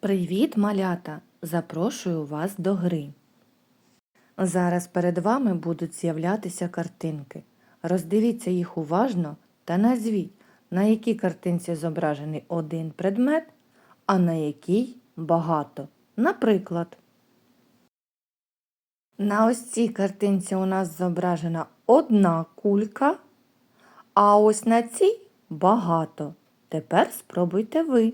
Привіт, малята! Запрошую вас до гри. Зараз перед вами будуть з'являтися картинки. Роздивіться їх уважно та назвіть, на якій картинці зображений один предмет, а на якій багато. Наприклад, на ось цій картинці у нас зображена одна кулька, а ось на цій багато. Тепер спробуйте ви.